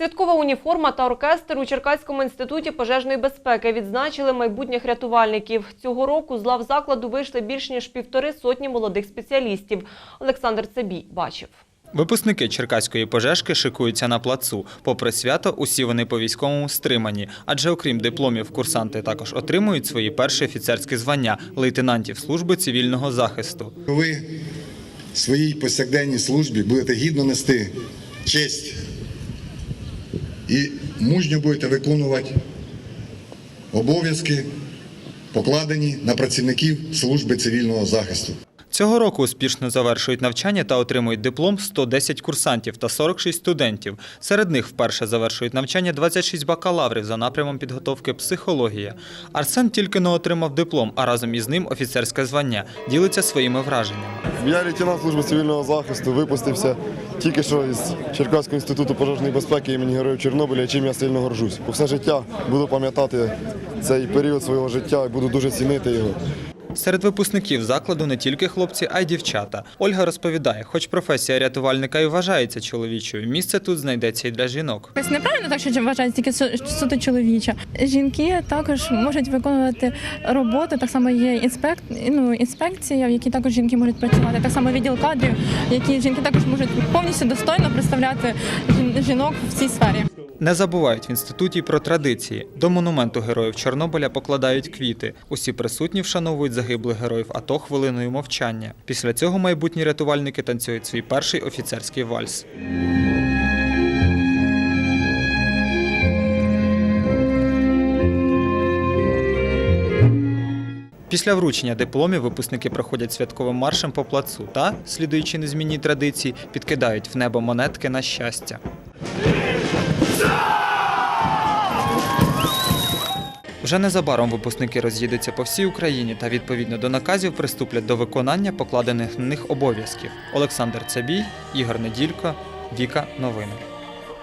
Святкова уніформа та оркестр у Черкаському інституті пожежної безпеки відзначили майбутніх рятувальників. Цього року з лав закладу вийшли більш ніж півтори сотні молодих спеціалістів. Олександр Цебій бачив. Випускники Черкаської пожежки шикуються на плацу. Попри свято, усі вони по військовому стримані. Адже окрім дипломів, курсанти також отримують свої перші офіцерські звання лейтенантів служби цивільного захисту. Ви в своїй повсякденній службі будете гідно нести честь і мужньо будете виконувати обов'язки, покладені на працівників служби цивільного захисту. Цього року успішно завершують навчання та отримують диплом 110 курсантів та 46 студентів. Серед них вперше завершують навчання 26 бакалаврів за напрямом підготовки психологія. Арсен тільки не отримав диплом, а разом із ним офіцерське звання. Ділиться своїми враженнями. Я лейтенант служби цивільного захисту, випустився тільки що із Черкаського інституту пожежної безпеки імені Героїв Чорнобиля, чим я сильно горжусь. Все життя буду пам'ятати цей період свого життя і буду дуже цінити його. Серед випускників закладу не тільки хлопці, а й дівчата. Ольга розповідає, хоч професія рятувальника і вважається чоловічою, місце тут знайдеться і для жінок. Ось неправильно так, що вважають тільки суто чоловіча. Жінки також можуть виконувати роботу. Так само є інспек... ну, інспекція, в якій також жінки можуть працювати. Так само відділ кадрів, в якій жінки також можуть повністю достойно представляти жінок в цій сфері. Не забувають в інституті про традиції. До монументу героїв Чорнобиля покладають квіти. Усі присутні вшановують загиблих героїв АТО хвилиною мовчання. Після цього майбутні рятувальники танцюють свій перший офіцерський вальс. Після вручення дипломів випускники проходять святковим маршем по плацу та, слідуючи незмінній традиції, підкидають в небо монетки на щастя. Вже незабаром випускники роз'їдуться по всій Україні та відповідно до наказів приступлять до виконання покладених на них обов'язків. Олександр Цабій, Ігор Неділько, Віка Новини.